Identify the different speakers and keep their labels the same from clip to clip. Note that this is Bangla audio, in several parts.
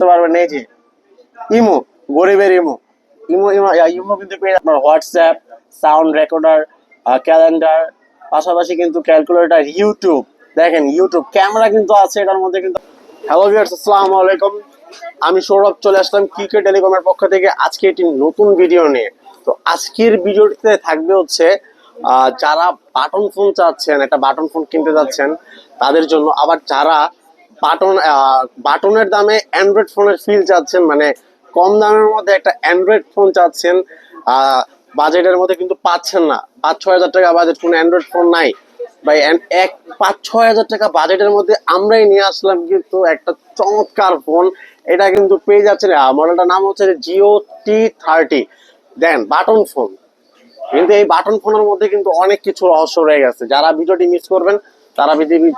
Speaker 1: করতে পারবেন, এই যে ইমো, গরিবের ইমো। ইমো ইমো কিন্তু পেয়ে আপনার হোয়াটসঅ্যাপ সাউন্ড রেকর্ডার ক্যালেন্ডার পাশাপাশি কিন্তু ক্যালকুলেটর ইউটিউব দেখেন ইউটিউব ক্যামেরা কিন্তু আছে, এটার মধ্যে কিন্তু হ্যালো ভিউয়ার্স আসসালামু আলাইকুম। আমি সৌরভ, চলে আসলাম কিকে টেলিকমের পক্ষ থেকে আজকে একটি নতুন ভিডিও নিয়ে। তো আজকের ভিডিওটিতে থাকবে হচ্ছে যারা বাটন ফোন চাচ্ছেন, একটা বাটন ফোন কিনতে যাচ্ছেন, তাদের জন্য আবার যারা বাটন বাটনের দামে অ্যান্ড্রয়েড ফোনের ফিল চাচ্ছেন মানে কম দামের মধ্যে একটা অ্যান্ড্রয়েড ফোন চাচ্ছেন বাজেটের মধ্যে কিন্তু পাচ্ছেন না। পাঁচ ছয় হাজার টাকা বাজেট কোনো অ্যান্ড্রয়েড ফোন নাই। বা এক পাঁচ ছয় হাজার টাকা বাজেটের মধ্যে আমরাই নিয়ে আসলাম কিন্তু একটা চমৎকার ফোন এটা কিন্তু পেয়ে যাচ্ছে না মডেলটার নাম হচ্ছে জিও টি থার্টি দেন, বাটন ফোন কিন্তু এই বাটন ফোনের মধ্যে কিন্তু অনেক কিছু রহস্য রয়ে গেছে। যারা ভিডিওটি মিস করবেন, তারা পৃথিবী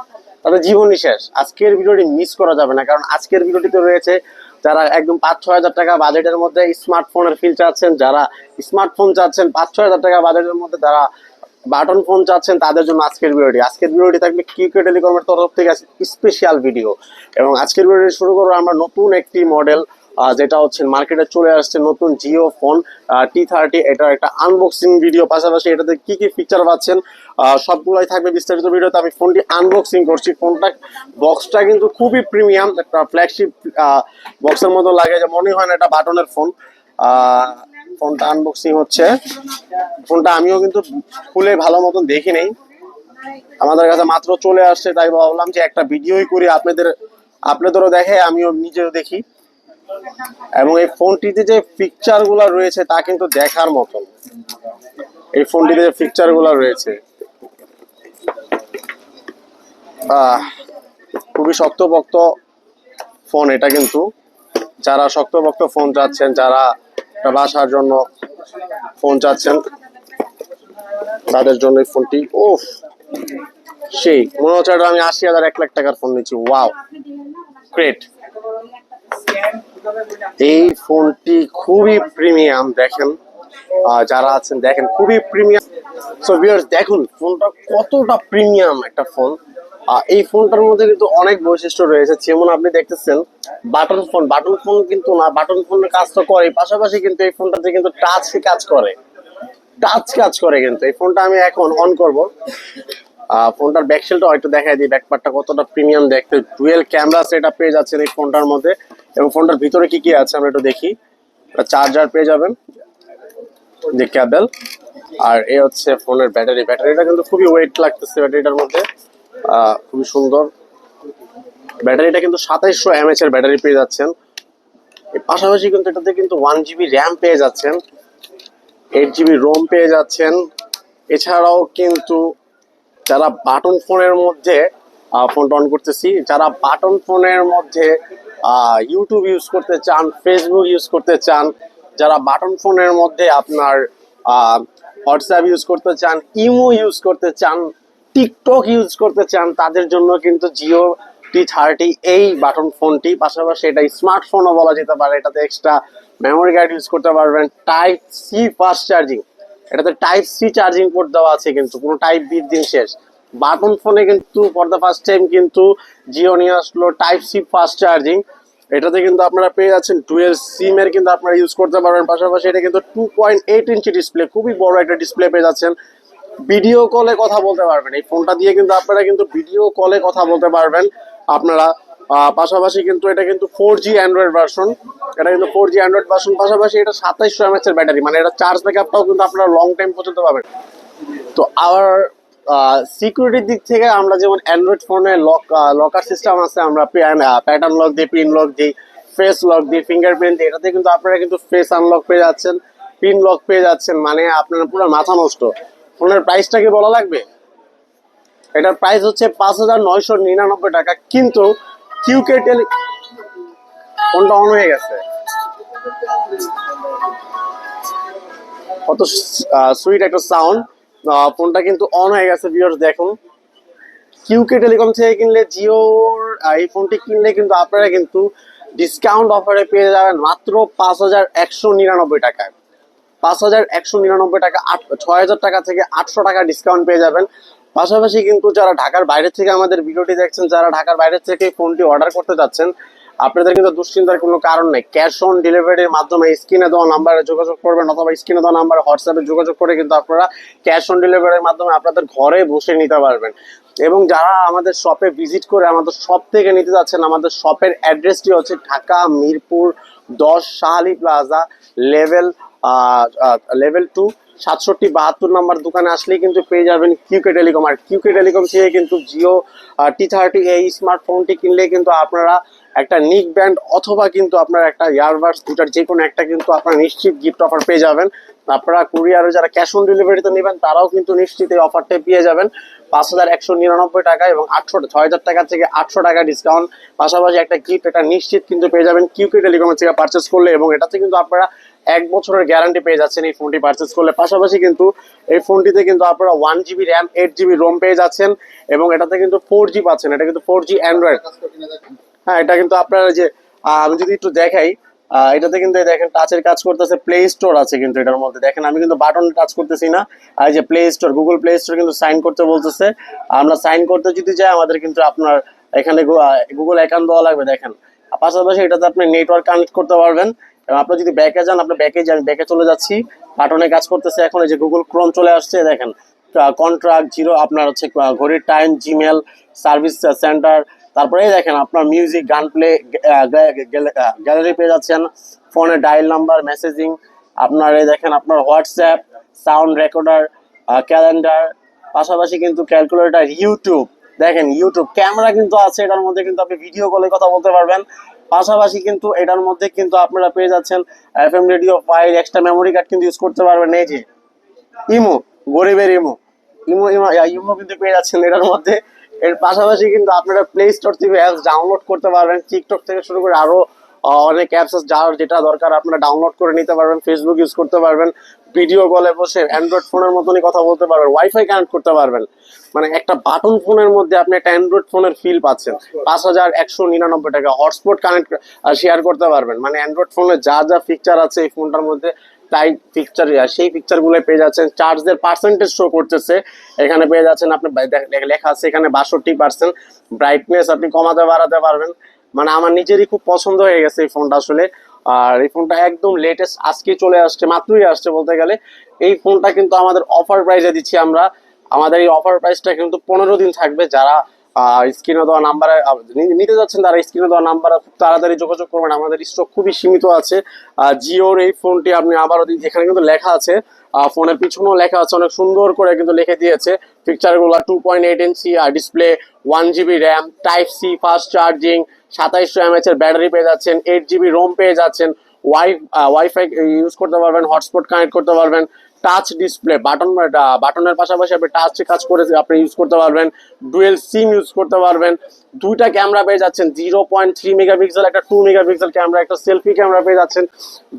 Speaker 1: তাদের জীবনই শেষ। আজকের ভিডিওটি মিস করা যাবে না, কারণ আজকের ভিডিওটিতে রয়েছে যারা একদম পাঁচ ছয় হাজার টাকা বাজেটের মধ্যে স্মার্টফোনের ফিল চাচ্ছেন, যারা স্মার্টফোন চাচ্ছেন, পাঁচ ছয় হাজার টাকা বাজেটের মধ্যে যারা বাটন ফোন চাচ্ছেন, তাদের জন্য আজকের ভিডিওটি। আজকের ভিডিওটি থাকবে কিউকে টেলিকমের তরফ থেকে স্পেশাল ভিডিও এবং আজকের ভিডিওটি শুরু করব আমরা নতুন একটি মডেল যেটা হচ্ছে মার্কেটে চলে আসছে নতুন জিও ফোন টি থার্টি এটার একটা আনবক্সিং ভিডিও পাশাপাশি এটাতে কি কি ফিচার পাচ্ছেন সবগুলাই থাকবে বিস্তারিত ভিডিওতে। আমি ফোনটি আনবক্সিং করছি। ফোনটা বক্সটা কিন্তু খুবই প্রিমিয়াম একটা ফ্ল্যাগশিপ বক্সের মতো লাগে যে মনে হয় না এটা বাটনের ফোন। ফোনটা আনবক্সিং হচ্ছে। ফোনটা আমিও কিন্তু খুলে ভালো মতন দেখি নেই। আমাদের কাছে মাত্র চলে আসছে, তাই ভাবলাম যে একটা ভিডিওই করি। আপনাদের, আপনাদেরও দেখে, আমিও নিজেও দেখি। এবং এই ফোনটিতে যে ফিকচারগুলা রয়েছে তা কিন্তু দেখার মতন। এই ফোনটিতে যে ফিকচারগুলা রয়েছে খুবই শক্তপোক্ত ফোন এটা কিন্তু। যারা শক্তপোক্ত ফোন চাচ্ছেন, যারা বাসার জন্য ফোন চাচ্ছেন, তাদের জন্য এই ফোনটি ওফ সেই। মনে হচ্ছে আমি আশি হাজার, এক লাখ টাকার ফোন নিচ্ছি। ওয়াও গ্রেট এই ফোনটি খুবই প্রিমিয়াম, দেখেন। যারা আছেন, দেখেন, খুবই প্রিমিয়াম। সো ভিউয়ার্স দেখুন, ফোনটা কতটা প্রিমিয়াম একটা ফোন। এই ফোনটার মধ্যে কিন্তু অনেক বৈশিষ্ট্য রয়েছে। যেমন আপনি দেখতেছেন, বাটন ফোন। বাটন ফোন কিন্তু না, বাটন ফোনের কাজ তো করে। পাশাপাশি কিন্তু এই ফোনটাতে কিন্তু টাচ কাজ করে। টাচ কাজ করে কিন্তু। এই ফোনটা আমি এখন অন করব। ফোনটার ব্যাকসেলটা হয়তো দেখাই দিই। ব্যাকপার্টটা কতটা প্রিমিয়াম দেখতে। ডুয়েল ক্যামেরা সেট পেয়ে যাচ্ছেন এই ফোনটার মধ্যে। এবং ফোনটার ভিতরে কি কি আছে আমরা একটু দেখি। চার্জার পেয়ে যাবেন, যে ক্যাবেল আর এ হচ্ছে ফোনের ব্যাটারি। ব্যাটারিটা কিন্তু খুবই ওয়েট লাগতেছে ব্যাটারিটার মধ্যে। খুবই সুন্দর। ব্যাটারিটা কিন্তু সাতাইশশো এমএচ এর ব্যাটারি পেয়ে যাচ্ছেন। পাশাপাশি কিন্তু এটাতে কিন্তু ওয়ান জিবি র্যাম পেয়ে যাচ্ছেন। এইট জিবি রোম পেয়ে যাচ্ছেন। এছাড়াও কিন্তু যারা বাটন ফোনের মধ্যে ফোনটা অন করতেছি, যারা বাটন ফোনের মধ্যে ইউটিউব ইউজ করতে চান ফেসবুক ইউজ করতে চান, যারা বাটন ফোনের মধ্যে আপনার হোয়াটসঅ্যাপ ইউজ করতে চান ইমো ইউজ করতে চান টিকটক ইউজ করতে চান, তাদের জন্য কিন্তু জিও টি থার্টি এই বাটন ফোনটি পাশাপাশি এটা স্মার্টফোনও বলা যেতে পারে, এটাতে এক্সট্রা মেমোরি কার্ড ইউজ করতে পারবেন। টাইপ সি ফাস্ট চার্জিং এটাতে টাইপ সি চার্জিং পোর্ট দেওয়া আছে কিন্তু, কোনো টাইপ বি দিন শেষ। বাটন ফোনে কিন্তু ফর দ্য ফার্স্ট টাইম কিন্তু জিও নিয়ে আসলো টাইপ সি ফাস্ট চার্জিং এটাতে কিন্তু আপনারা পেয়ে যাচ্ছেন টুয়েলভ সিম এর কিন্তু আপনারা ইউজ করতে পারবেন। পাশাপাশি এটা কিন্তু two point eight inch display খুবই বড় একটা ডিসপ্লে পেয়ে যাচ্ছেন। ভিডিও কলে কথা বলতে পারবেন। এই ফোনটা দিয়ে কিন্তু আপনারা কিন্তু ভিডিও কলে কথা বলতে পারবেন আপনারা। পাশাপাশি কিন্তু এটা কিন্তু ফোর জি অ্যান্ড্রয়েড ভার্সন এটা কিন্তু ফোর জি অ্যান্ড্রয়েড ভার্সন পাশাপাশি এটা সাতাইশশো এমএচ এর ব্যাটারি মানে এটা চার্জ ব্যাকআপটাও কিন্তু আপনারা লং টাইম পর্যন্ত পাবেন। তো আবার সিকিউরিটির দিক থেকে আমরা যেমন অ্যান্ড্রয়েড ফোনে লক লকার সিস্টেম আছে, আমরা প্যাটার্ন লক দিই পিন লক দিই ফেস লক দিই ফিঙ্গারপ্রিন্ট দিই এটাতে কিন্তু আপনারা কিন্তু ফেস আনলক পেয়ে যাচ্ছেন পিন লক পেয়ে যাচ্ছেন মানে আপনার পুরো মাথা নষ্ট। ফোনের প্রাইসটা কি বলা লাগবে? এটার প্রাইস হচ্ছে পাঁচ হাজার নয়শো নিরানব্বই টাকা, কিন্তু কিউকে টেলি, ফোনটা অন হয়ে গেছে। কত সুইট একটা সাউন্ড ফোনটা কিন্তু অন হয়ে গেছে ভিউয়ার্স দেখুন। কিউকে টেলিকম থেকে কিনলে জিওর এই ফোনটি কিনলে কিন্তু আপনারা কিন্তু ডিসকাউন্ট অফারে পেয়ে যাবেন মাত্র পাঁচ হাজার একশো নিরানব্বই টাকায়। পাঁচ হাজার একশো নিরানব্বই টাকা, আট, ছয় হাজার টাকা থেকে আটশো টাকা ডিসকাউন্ট পেয়ে যাবেন। পাশাপাশি কিন্তু যারা ঢাকার বাইরে থেকে আমাদের ভিডিওটি দেখছেন, যারা ঢাকার বাইরে থেকে ফোনটি অর্ডার করতে যাচ্ছেন আপনাদের কিন্তু দুশ্চিন্তার কোনো কারণ নেই। ক্যাশ অন ডেলিভারির মাধ্যমে স্ক্রিনে দেওয়া নাম্বারে যোগাযোগ করবেন অথবা স্ক্রিনে দেওয়া নাম্বারে হোয়াটসঅ্যাপে যোগাযোগ করে কিন্তু আপনারা ক্যাশ অন ডেলিভারির মাধ্যমে আপনাদের ঘরে বসে নিতে পারবেন। এবং যারা আমাদের শপে ভিজিট করে আমাদের শপ থেকে নিতে যাচ্ছেন, আমাদের শপের অ্যাড্রেসটি হচ্ছে ঢাকা, মিরপুর, দশ, Shahali plaza level level two সাতষট্টি, বাহাত্তর নাম্বার দোকানে আসলেই কিন্তু পেয়ে যাবেন কিউকে টেলিকম আর কিউকে টেলিকম থেকে কিন্তু জিও টি থার্টি এই স্মার্টফোনটি কিনলে কিন্তু আপনারা একটা নিক ব্যান্ড অথবা কিন্তু আপনার একটা ইয়ারবাডস দুটার যে কোনো একটা কিন্তু আপনার নিশ্চিত গিফট অফার পেয়ে যাবেন। আপনারা কুরিয়ারে যারা ক্যাশ অন ডেলিভারিতে নেবেন, তারাও কিন্তু নিশ্চিত এই অফারটা পেয়ে যাবেন। পাঁচ হাজার একশো নিরানব্বই টাকা এবং আটশো ছয় হাজার টাকা থেকে আটশো টাকা ডিসকাউন্ট পাশাপাশি একটা গিফট এটা নিশ্চিত কিন্তু পেয়ে যাবেন কিউকে টেলিকমের থেকে পারচেস করলে এবং এটাতে কিন্তু আপনারা এক বছরের গ্যারান্টি পেয়ে যাচ্ছেন এই ফোনটি পারচেস করলে। পাশাপাশি কিন্তু এই ফোনটিতে কিন্তু আপনারা one GB RAM eight GB ROM পেয়ে যাচ্ছেন এবং এটাতে কিন্তু ফোর জি পাচ্ছেন। এটা কিন্তু ফোর জি অ্যান্ড্রয়েড হ্যাঁ এটা কিন্তু আপনারা যে আমি যদি একটু দেখাই এটাতে কিন্তু দেখেন টাচের কাজ করতেছে প্লে স্টোর আছে কিন্তু এটার মধ্যে। দেখেন, আমি কিন্তু বাটন টাচ করতেছি না। আর যে play store Google play store কিন্তু সাইন করতে বলতেছে। আমরা সাইন করতে যদি যাই, আমাদের কিন্তু আপনার এখানে গুগল অ্যাকাউন্ট দেওয়া লাগবে, দেখেন। পাশাপাশি এটাতে আপনি নেটওয়ার্ক কানেক্ট করতে পারবেন। এবং আপনি যদি ব্যাকে যান, আপনি ব্যাকে যান ব্যাকে চলে যাচ্ছি। বাটনে কাজ করতেছে এখন, এই যে গুগল ক্রোম চলে আসছে, দেখেন। কন্ট্রাক্ট জিরো আপনার হচ্ছে ঘড়ির টাইম জিমেল সার্ভিস সেন্টার তারপরে দেখেন আপনার মিউজিক গান প্লে গ্যালারি পেয়ে যাচ্ছেন। ফোনে ডায়াল নাম্বার মেসেজিং আপনার এই দেখেন আপনার হোয়াটসঅ্যাপ সাউন্ড রেকর্ডার ক্যালেন্ডার পাশাপাশি কিন্তু ক্যালকুলেটর ইউটিউব দেখেন ইউটিউব ক্যামেরা কিন্তু আছে, এটার মধ্যে কিন্তু আপনি ভিডিও কলে কথা বলতে পারবেন। পাশাপাশি কিন্তু এটার মধ্যে কিন্তু আপনারা পেয়ে যাচ্ছেন F M radio file extra memory card কিন্তু ইউজ করতে পারবেন। এই যে, ইমো, গরিবের ইমো। ইমো ইমো ইমো কিন্তু পেয়ে যাচ্ছেন এটার মধ্যে। এর পাশাপাশি কিন্তু আপনারা প্লে স্টোর থেকে অ্যাপস ডাউনলোড করতে পারবেন। টিকটক থেকে শুরু করে আরও অনেক অ্যাপস আছে যার যেটা দরকার আপনারা ডাউনলোড করে নিতে পারবেন ফেসবুক ইউজ করতে পারবেন ভিডিও কলে বসে অ্যান্ড্রয়েড ফোনের মতনই কথা বলতে পারবেন ওয়াইফাই কানেক্ট করতে পারবেন। মানে একটা বাটন ফোনের মধ্যে আপনি একটা অ্যান্ড্রয়েড ফোনের ফিল পাচ্ছেন। পাঁচ হাজার একশো নিরানব্বই টাকা। হটস্পট কানেক্ট শেয়ার করতে পারবেন। মানে অ্যান্ড্রয়েড ফোনে যা যা ফিচার আছে এই ফোনটার মধ্যে তাই পিকচার সেই পিকচারগুলো পেয়ে যাচ্ছেন। চার্জের পার্সেন্টেজ শো করতেছে। এখানে পেয়ে যাচ্ছেন আপনি লেখা আছে এখানে বাষট্টি পার্সেন্ট ব্রাইটনেস আপনি কমাতে, বাড়াতে পারবেন। মানে আমার নিজেরই খুব পছন্দ হয়ে গেছে এই ফোনটা আসলে। আর এই ফোনটা একদম লেটেস্ট আজকে চলে আসছে, মাত্রই আসছে বলতে গেলে। এই ফোনটা কিন্তু আমাদের অফার প্রাইসে দিচ্ছি আমরা। আমাদের এই অফার প্রাইসটা কিন্তু পনেরো দিন থাকবে। যারা স্ক্রিনে দেওয়া নাম্বারে নিতে যাচ্ছেন তারা স্ক্রিনে দেওয়া নাম্বারে তাড়াতাড়ি যোগাযোগ করবেন। আমাদের স্টক খুবই সীমিত আছে। জিওর এই ফোনটি আপনি আবারও এখানে কিন্তু লেখা আছে। ফোনের পিছনেও লেখা আছে। অনেক সুন্দর করে কিন্তু লিখে দিয়েছে। পিকচারগুলো টু পয়েন্ট এইট ইঞ্চি আর display one GB RAM type C fast charging সাতাইশশো এমএচ এর ব্যাটারি পেয়ে যাচ্ছেন এইট জিবি রোম পেয়ে যাচ্ছেন ওয়াই ওয়াইফাই ইউজ করতে পারবেন হটস্পট কানেক্ট করতে পারবেন। টাচ ডিসপ্লে বাটন বাটনের পাশাপাশি আপনি টাচ কাজ করে আপনি ইউজ করতে পারবেন ডুয়েল সিম ইউজ করতে পারবেন দুইটা ক্যামেরা পেয়ে যাচ্ছেন। জিরো পয়েন্ট থ্রি মেগাপিক্সেল, একটা টু মেগাপিক্সেল ক্যামেরা, একটা সেলফি ক্যামেরা পেয়ে যাচ্ছেন।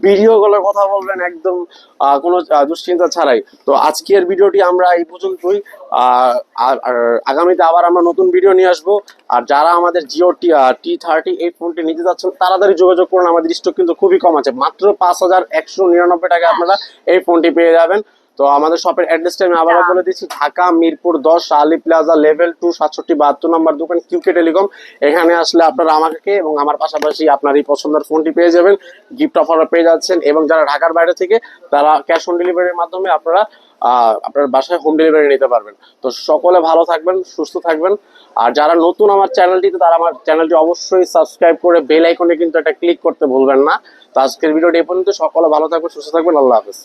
Speaker 1: ভিডিও কথা বলবেন একদম কোনো দুশ্চিন্তা ছাড়াই। তো আজকের ভিডিওটি আমরা এই পর্যন্তই। আগামীতে আবার আমরা নতুন ভিডিও নিয়ে আসব। আর যারা আমাদের জিও টি টি থার্টি এই ফোনটি নিতে যাচ্ছেন, তাড়াতাড়ি যোগাযোগ করুন। আমাদের স্টক কিন্তু খুবই কম আছে। মাত্র পাঁচ হাজার একশো নিরানব্বই টাকা আপনারা এই ফোনটি পেয়ে যাবেন। তো আমাদের শপের অ্যাড্রেসটা আমি আবারও বলে দিচ্ছি ঢাকা মিরপুর দশ আলি প্লাজা লেভেল টু সাতষট্টি বাহাত্তর নম্বর দোকান কিউকে টেলিকম এখানে আসলে আপনারা আমাকে এবং আমার পাশাপাশি আপনার এই পছন্দের ফোনটি পেয়ে যাবেন গিফট অফার পেয়ে যাচ্ছেন এবং যারা ঢাকার বাইরে থেকে তারা ক্যাশ অন ডেলিভারির মাধ্যমে আপনারা আপনার বাসায় হোম ডেলিভারি নিতে পারবেন। তো সকলে ভালো থাকবেন সুস্থ থাকবেন। আর যারা নতুন আমার চ্যানেলটিতে তারা আমার চ্যানেলটি অবশ্যই সাবস্ক্রাইব করে বেল আইকনে কিন্তু একটা ক্লিক করতে ভুলবেন না। তো আজকের ভিডিওটি এ পর্যন্ত সকলে ভালো থাকবেন সুস্থ থাকবেন আল্লাহ হাফেজ।